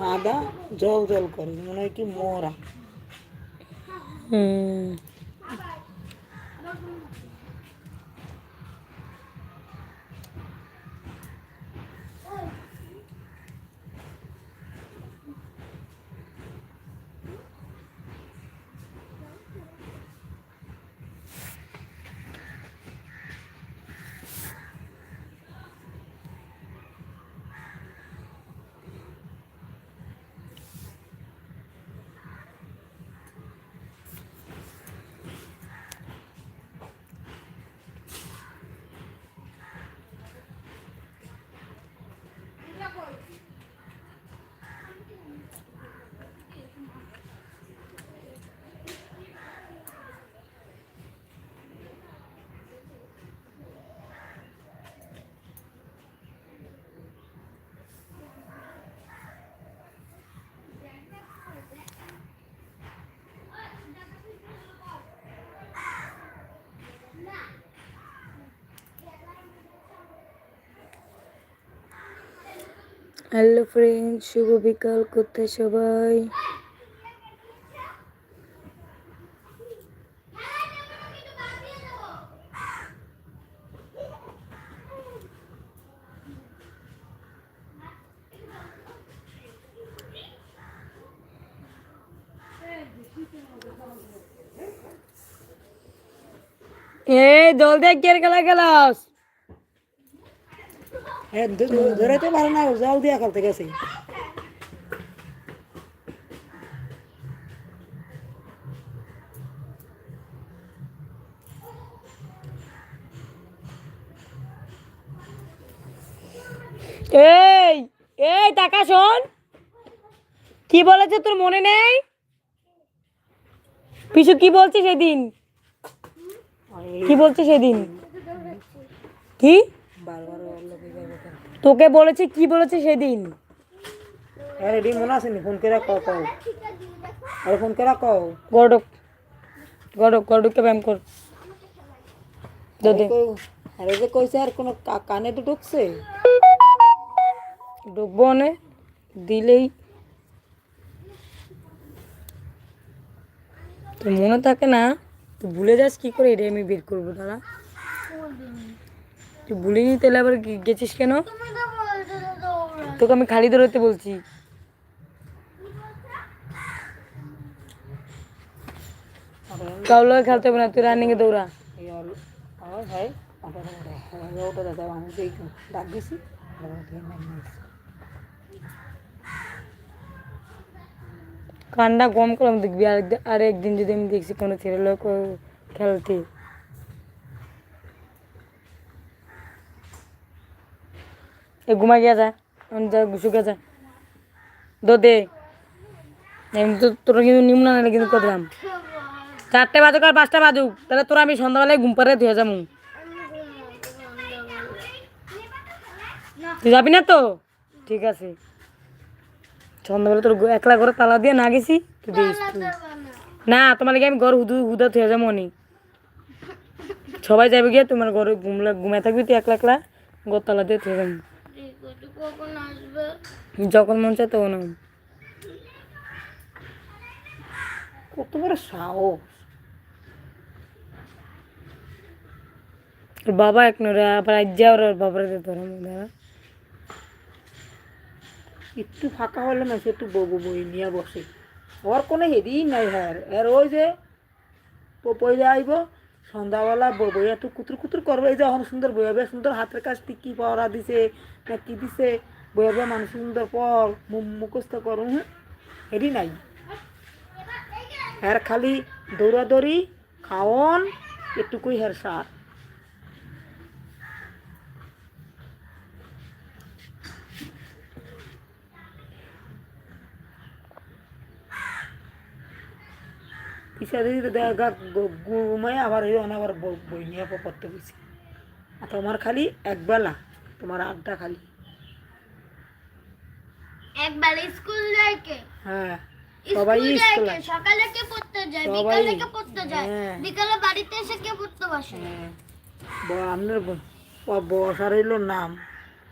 সাদা জল জল করে মনে হয় কি মরা। হুম। হ্যালো ফ্রেন্ড শুভ বিকাল কোথায় সবাই? এই দল দেখ কে খেলা গেলাস ধরাইতে পারে না, জল দিয়া খেলতে গেছে এই এই টাকা শোন। কি বলেছে তোর মনে নেই? পিছু কি বলছে সেদিন? কি বলছে সেদিন? কি? তোকে বলেছে কি বলেছে সেদিন? হ্যাঁ রেডি মনে আছে নি? ফোন করে কও কও। আরে ফোন করে কও। গড়ক গড়ক গড়ককে ব্যায়াম কর। আরে যে কইছে আর কোনো কানে তো ঢুকছে? ডুববো নে দিলেই। তোর মনে থাকে না? তুই ভুলে যাস কি করে এটা আমি বের করব দাঁড়া। তুই ভুলিনি তাহলে আবার গেছিস কেন? তোকে আমি খালি দৌড়াতে বলছি। কাউলো খেলতে হবে না, তুই রানিংয়ে দৌড়া। ভাই ওটা দাদা আমি ডাক দিছি ওটা দিয়ে নাম নিয়েছি। কান্না কম করলাম দেখবি আর একদিন- যদি আমি দেখছি কোনো ছেলে লোক খেলতে। এ ঘুমা গিয়া যা আমি যা শুকে যা। দো, দে। তোরা কিন্তু নিম না কিন্তু করলাম চারটে বাজুক আর পাঁচটা বাজুক, তাহলে তোরা আমি সন্ধ্যাবেলায় ঘুম পাড়ে ধুয়ে যাব। তুই যাবি না তো? ঠিক আছে। সন্ধ্যাবেলা তোর একলা করে তালা দিয়ে না গেছি, তুই দিস না তোমার আমি ঘর হুদু হুদা থুয়ে যাব নি সবাই যাবে গিয়ে তোমার ঘরে ঘুমলা ঘুমায় থাকবি তুই একলা একলা, ঘর তালা দিয়ে থুয়ে যাব। যখন মন চায় তখন কত বড় সাহস। বাবা এক নরে আবার আজ যা ওর বাবার ধরে একটু ফাঁকা হলে না সে একটু বউ বই নিয়ে বসে। ওর কোনো হেদিই নাই হ্যাঁ এর ওই যে পয়লা আইব সন্ধ্যাবেলা বইয়া একটু কুতুর কুতুর করবে। এই যে এখন সুন্দর বইয়াবে সুন্দর হাতের কাজ টিকি পড়া দিছে, না কি দিছে বইয়াবে মানুষ সুন্দর পর মুখস্থ করুন হেডি নাই। হ্যার খালি দৌড়াদৌড়ি খাওয়ন এটুকুই হ্যার সার। দেখা ঘুমাই আবার বই নিয়ে পড়তে বসি। আর তোমার খালি একবেলা তোমার আড্ডা খালি। একবার স্কুল যায় কে? হ্যাঁ সবাই স্কুল যায় সকালে কে পড়তে যায়? বিকালে কে পড়তে যায়? হ্যাঁ। বিকালে বাড়িতে এসে কে পড়তে বসে? হ্যাঁ। ব- বসার হইল নাম।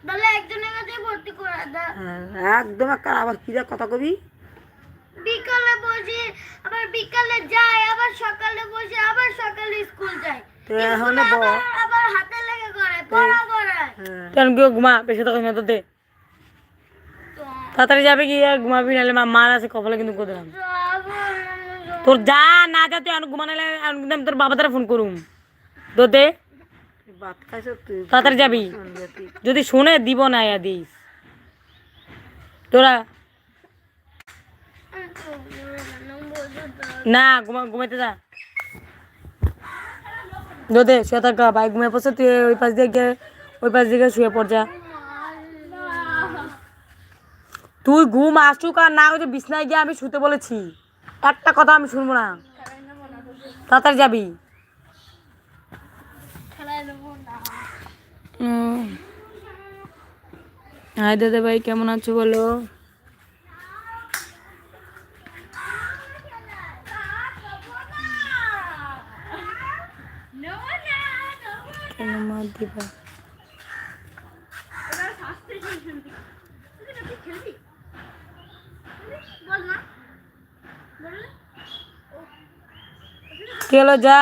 তাহলে একজনের কাছে ভর্তি করে দাও একদম আবার কি কথা কবি? বসে আবার বিকালে যায় আবার সকালে বসে আবার সকালে স্কুল যায়। তো এখন আবার হাতে লেগে করে পড়া করায় হ্যাঁ। কেন কেউ ঘুমা বেশি তো তোতে তাড়াতাড়ি যাবে কি আর ঘুমাবি নাহলে মা মার আছে কপালে কিন্তু দিলাম তোর যা না যা তুই আমি ঘুমানালে আমি কিন্তু আমি তোর বাবা তারা ফোন করুম। খাইছো তুই? তাড়াতাড়ি যাবি। যদি শুনে দিব না ইয়া দিস। তোরা না, ঘুমা ঘুমাইতে যা। দোদে শুয়ে থাকা ভাই ঘুমিয়ে পড়ছে, তুই ওই পাশ দিয়ে ওই পাশ দিকে শুয়ে পড় যা। তুই ঘুম আসুক আর না যে বিছনায় গিয়ে আমি শুতে বলেছি। একটা কথা আমি শুনব না। তাড়াতাড়ি যাবি। হাই দাদা ভাই, কেমন আছো বলো? কেন মার দিবা হলো যা?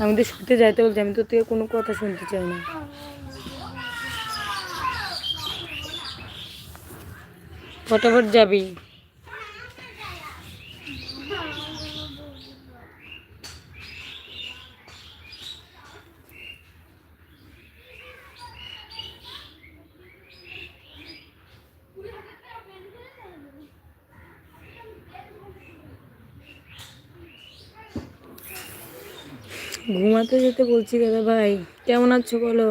আমি তো শুতে যাইতে বলছি আমি তো তুই কোনো কথা শুনতে চাই না। ফটাফট যাবি। ঘুমাতে যেতে বলছি দাদা ভাই। কেমন আছো বলো?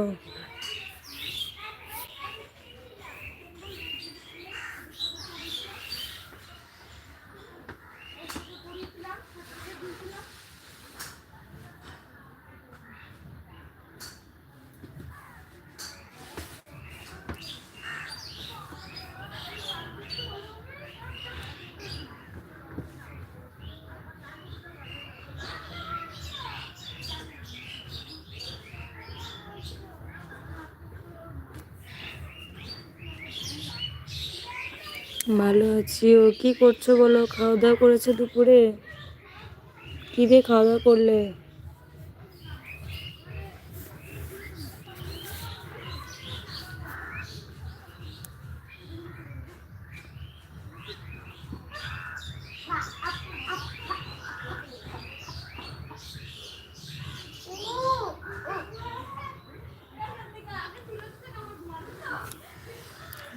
ভালো আছি। ও কি করছ বলো? খাওয়া দাওয়া করেছ দুপুরে? কি দিয়ে খাওয়া দাওয়া করলে?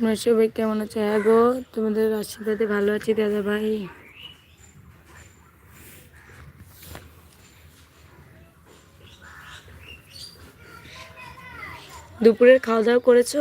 আমরা সবাই কেমন আছো? হ্যাঁ গো, তোমাদের আশীর্বাদে ভালো আছি দাদা ভাই। দুপুরের খাওয়া দাওয়া করেছ?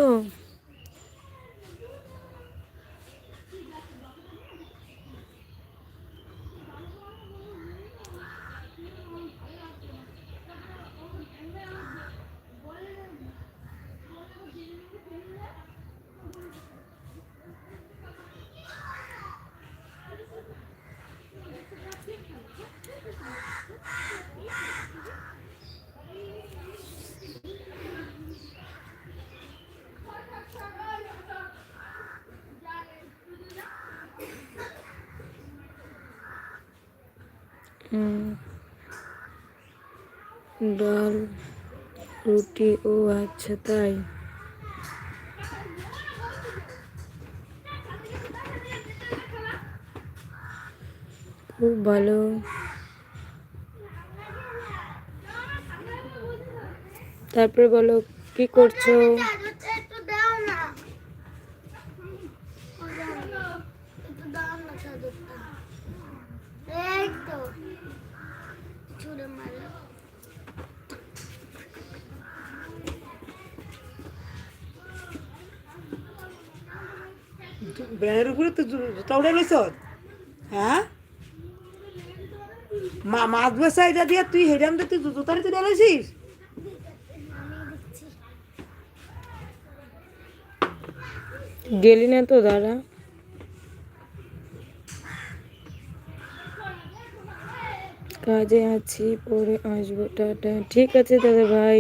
ডাল রুটি ও আচ্ছা তাই? খুব ভালো। তারপরে বলো কি করছ চাদরটা একটু দাও না একটু দাও না চাদরটা এই তো ছুঁড়ে মারো ব্রেনের উপরে তো জুতা উঠে রয়েছ হ্যাঁ? মা, মাছ বেসা এটা দিয়ে তুই দিয়ে তুই জু- জুতারে তুই রয়েছিস গেলি না তো দাদা। কাজে আছি, পরে আসব, টাটা। ঠিক আছে দাদা ভাই।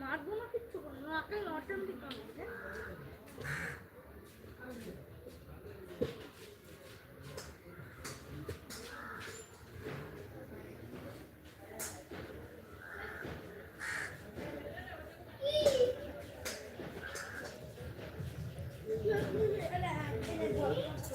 মারবো না কিচ্ছু করব না অটোমেটিক